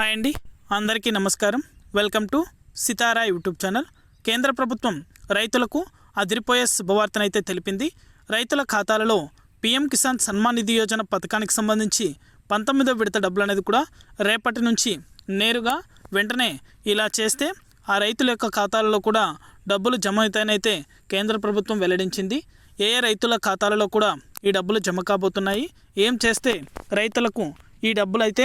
Hi అండి. అందరికీ నమస్కారం. Welcome to Sitara YouTube channel. కేంద్ర ప్రభుత్వం రైతులకు అదిరిపోయే శుభవార్తనైతే తెలిపింది. రైతుల ఖాతాలలో పీఎం కిసాన్ సన్మాన్ నిధి యోజన పథకానికి సంబంధించి పంతొమ్మిదో విడత డబ్బులు అనేది కూడా రేపటి నుంచి నేరుగా వెంటనే ఇలా చేస్తే ఆ రైతుల యొక్క ఖాతాలలో కూడా డబ్బులు జమ అవుతాయనైతే కేంద్ర ప్రభుత్వం వెల్లడించింది. ఏ ఏ రైతుల ఖాతాలలో కూడా ఈ డబ్బులు జమ కాబోతున్నాయి? ఏం చేస్తే రైతులకు ఈ డబ్బులు అయితే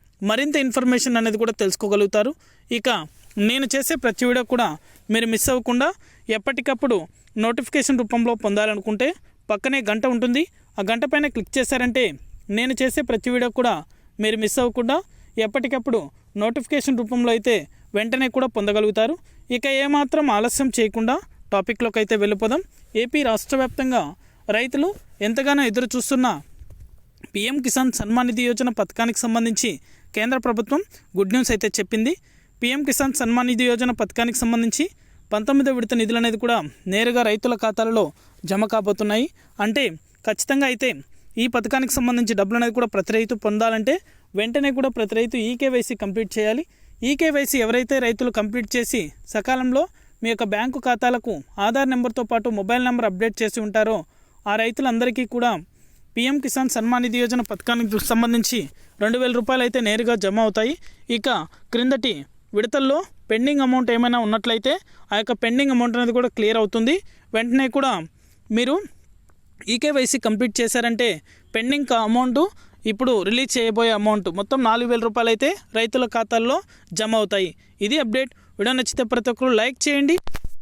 మరింత ఇన్ఫర్మేషన్ అనేది కూడా తెలుసుకోగలుగుతారు. ఇక నేను చేసే ప్రతి వీడియో కూడా మీరు మిస్ అవ్వకుండా ఎప్పటికప్పుడు నోటిఫికేషన్ రూపంలో పొందాలనుకుంటే పక్కనే గంట ఉంటుంది. ఆ గంట పైన క్లిక్ చేశారంటే నేను చేసే ప్రతి వీడియో కూడా మీరు మిస్ అవ్వకుండా ఎప్పటికప్పుడు నోటిఫికేషన్ రూపంలో అయితే వెంటనే కూడా పొందగలుగుతారు. ఇక ఏమాత్రం ఆలస్యం చేయకుండా టాపిక్లోకి అయితే వెళ్ళిపోదాం. ఏపీ రాష్ట్ర వ్యాప్తంగా రైతులు ఎంతగానో ఎదురు చూస్తున్న పీఎం కిసాన్ సన్మాన్ నిధి యోజన పథకానికి సంబంధించి కేంద్ర ప్రభుత్వం గుడ్ న్యూస్ అయితే చెప్పింది. పీఎం కిసాన్ సన్మాన్ నిధి యోజన పథకానికి సంబంధించి పంతొమ్మిదో విడత నిధులు అనేది కూడా నేరుగా రైతుల ఖాతాలలో జమ కాబోతున్నాయి. అంటే ఖచ్చితంగా అయితే ఈ పథకానికి సంబంధించి డబ్బులు అనేది కూడా ప్రతి రైతు పొందాలంటే వెంటనే కూడా ప్రతి రైతు ఈకేవైసీ కంప్లీట్ చేయాలి. ఈకేవైసీ ఎవరైతే రైతులు కంప్లీట్ చేసి సకాలంలో మీ యొక్క బ్యాంకు ఖాతాలకు ఆధార్ నెంబర్తో పాటు మొబైల్ నెంబర్ అప్డేట్ చేసి ఉంటారో ఆ రైతులందరికీ కూడా పీఎం కిసాన్ సన్మాన్ నిధి యోజన పథకానికి సంబంధించి రెండు వేల రూపాయలు అయితే నేరుగా జమ అవుతాయి. ఇక క్రిందటి విడతల్లో పెండింగ్ అమౌంట్ ఏమైనా ఉన్నట్లయితే ఆ యొక్క పెండింగ్ అమౌంట్ అనేది కూడా క్లియర్ అవుతుంది. వెంటనే కూడా మీరు ఈకేవైసీ కంప్లీట్ చేశారంటే పెండింగ్ అమౌంట్ ఇప్పుడు రిలీజ్ చేయబోయే అమౌంట్ మొత్తం నాలుగు వేల రూపాయలు అయితే రైతుల ఖాతాల్లో జమ అవుతాయి. ఇది అప్డేట్. వీడియో నచ్చితే ప్రతి ఒక్కరు లైక్ చేయండి.